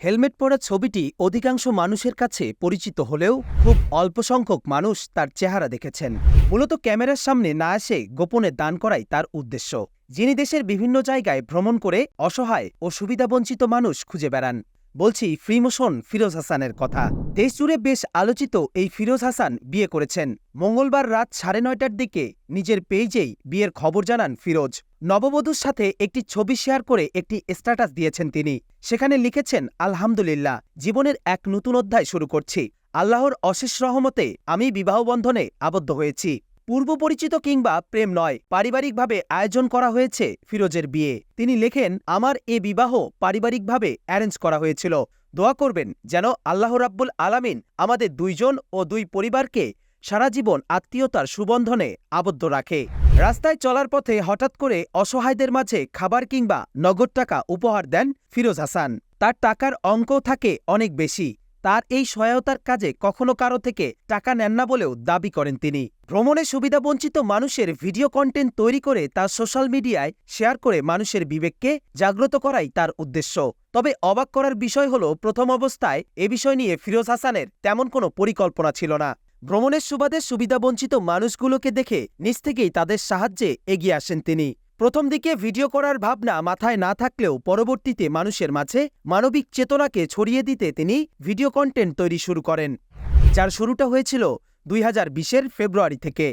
Helmet পরা ছবিটি অধিকাংশ মানুষের কাছে পরিচিত হলেও খুব অল্প সংখ্যক মানুষ তার চেহারা দেখেছেন। মূলত ক্যামেরার সামনে না এসে গোপনে দান করাই তার উদ্দেশ্য। যিনি দেশের বিভিন্ন জায়গায় ভ্রমণ করে অসহায় ও সুবিধাবঞ্চিত মানুষ খুঁজে বেড়ান। বলছি ফ্রিমোশন ফিরোজ হাসানের কথা। দেশজুড়ে বেশ আলোচিত এই ফিরোজ হাসান বিয়ে করেছেন। মঙ্গলবার রাত সাড়ে নয়টার দিকে নিজের পেজেই বিয়ের খবর জানান ফিরোজ। নববধূর সাথে একটি ছবি শেয়ার করে একটি স্ট্যাটাস দিয়েছেন তিনি। সেখানে লিখেছেন, আলহামদুলিল্লাহ, জীবনের এক নতুন অধ্যায় শুরু করছি। আল্লাহর অশেষ রহমতে আমি বিবাহবন্ধনে আবদ্ধ হয়েছি। পূর্ব পরিচিত কিংবা প্রেম নয়, পারিবারিকভাবে আয়োজন করা হয়েছে ফিরোজের বিয়ে। তিনি লেখেন, আমার এ বিবাহ পারিবারিকভাবে অ্যারেঞ্জ করা হয়েছিল। দোয়া করবেন যেন আল্লাহ রাব্বুল আলামিন আমাদের দুইজন ও দুই পরিবারকে সারা জীবন আত্মীয়তার সুবন্ধনে আবদ্ধ রাখে। রাস্তায় চলার পথে হঠাৎ করে অসহায়দের মাঝে খাবার কিংবা নগদ টাকা উপহার দেন ফিরোজ হাসান। তার টাকার অঙ্কও থাকে অনেক বেশি। তার এই সহায়তার কাজে কখনো কারও থেকে টাকা নেন না বলেও দাবি করেন তিনি। ভ্রমণে সুবিধাবঞ্চিত মানুষের ভিডিও কন্টেন্ট তৈরি করে তা সোশ্যাল মিডিয়ায় শেয়ার করে মানুষের বিবেককে জাগ্রত করাই তার উদ্দেশ্য। তবে অবাক করার বিষয় হল, প্রথম অবস্থায় এ বিষয় নিয়ে ফিরোজ হাসানের তেমন কোনো পরিকল্পনা ছিল না। ভ্রমণের সুবাদে সুবিধাবঞ্চিত মানুষগুলোকে দেখে নিজ থেকেই তাদের সাহায্যে এগিয়ে আসেন তিনি। প্রথম দিকে ভিডিও করার ভাবনা মাথায় না থাকলেও পরবর্তীতে মানুষের মাঝে মানবিক চেতনাকে ছড়িয়ে দিতে তিনি ভিডিও কন্টেন্ট তৈরি শুরু করেন, যার শুরুটা হয়েছিল দুই হাজার ফেব্রুয়ারি থেকে।